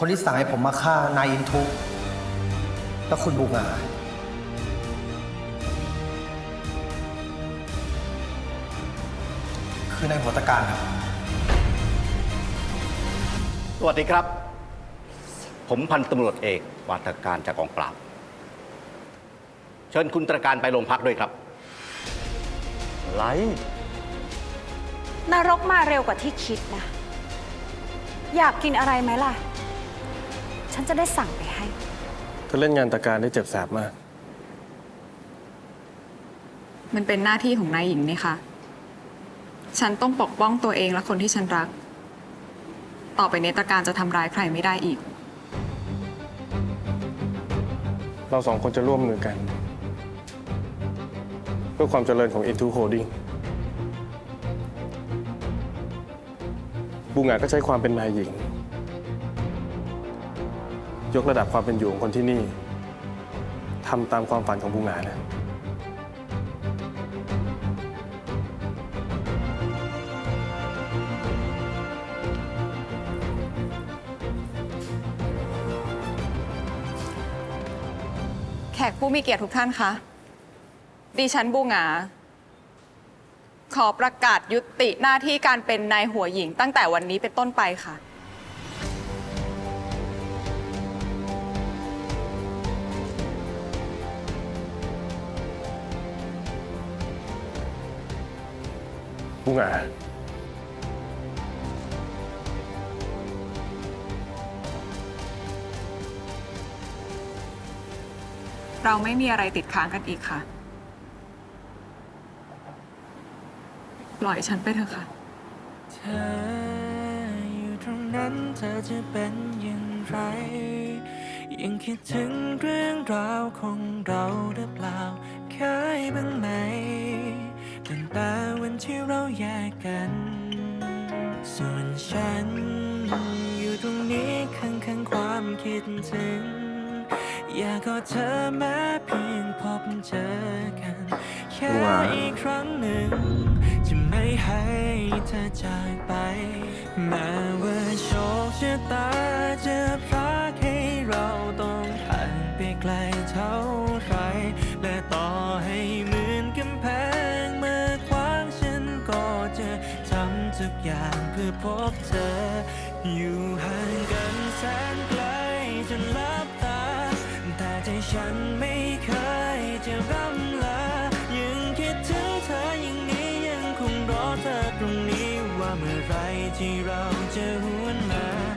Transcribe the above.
คนที่สั่งให้ผมมาฆ่านายอินทุและคุณบูงาคือนายหัวตะการครับ สวัสดีครับ ผมพันตำรวจเอกวาทการจากกองปราบ เชิญคุณตระการไปโรงพักด้วยครับ ไร นรกมาเร็วกว่าที่คิดนะ อยากกินอะไรไหมล่ะ ฉันจะได้สั่งไปให้ เธอเล่นงานตะการได้เจ็บแสบมาก มันเป็นหน้าที่ของนายหญิงนี่คะฉันต้องปกป้องตัวเองและคนที่ฉันรัก ต่อไปนี้ตะการจะทำร้ายใครไม่ได้อีก เราสองคนจะร่วมมือกัน เพื่อความเจริญของ Into Holding บูงาก็ใช้ความเป็นนายหญิง ยกระดับความเป็นอยู่ของคนที่นี่ทำตามความฝันของบูงานะ แขกผู้มีเกียรติทุกท่านคะ ดิฉันบูหงา ขอประกาศยุติหน้าที่การเป็นนายหัวหญิงตั้งแต่วันนี้เป็นต้นไปค่ะ บูงาเราไม่มีอะไรติดค้างกันอีกค่ะ ปล่อยฉันไปเถอะค่ะ เธออยู่ตรงนั้นเธอจะเป็นอย่างไร ยังคิดถึงเรื่องราวของเราหรือเปล่าเคยบ้างไหมตั้งแต่วัน ที่เราแยกกัน ส่วนฉัน อยู่ตรงนี้ข้างๆความคิดถึง อยากกอดเธอแม้เพียงพบเจอกัน แค่อีกครั้งหนึ่ง จะไม่ให้เธอจากไป แม้ว่าโชคชะตาจะ เธอ อยู่ห่างกันแสนไกลจนลับตา แต่ใจฉันไม่เคยจะร่ำลายังคิดถึงเธออย่างนี้ยังคงรอเธอตรงนี้ว่าเมื่อไรที่เราจะหวนมา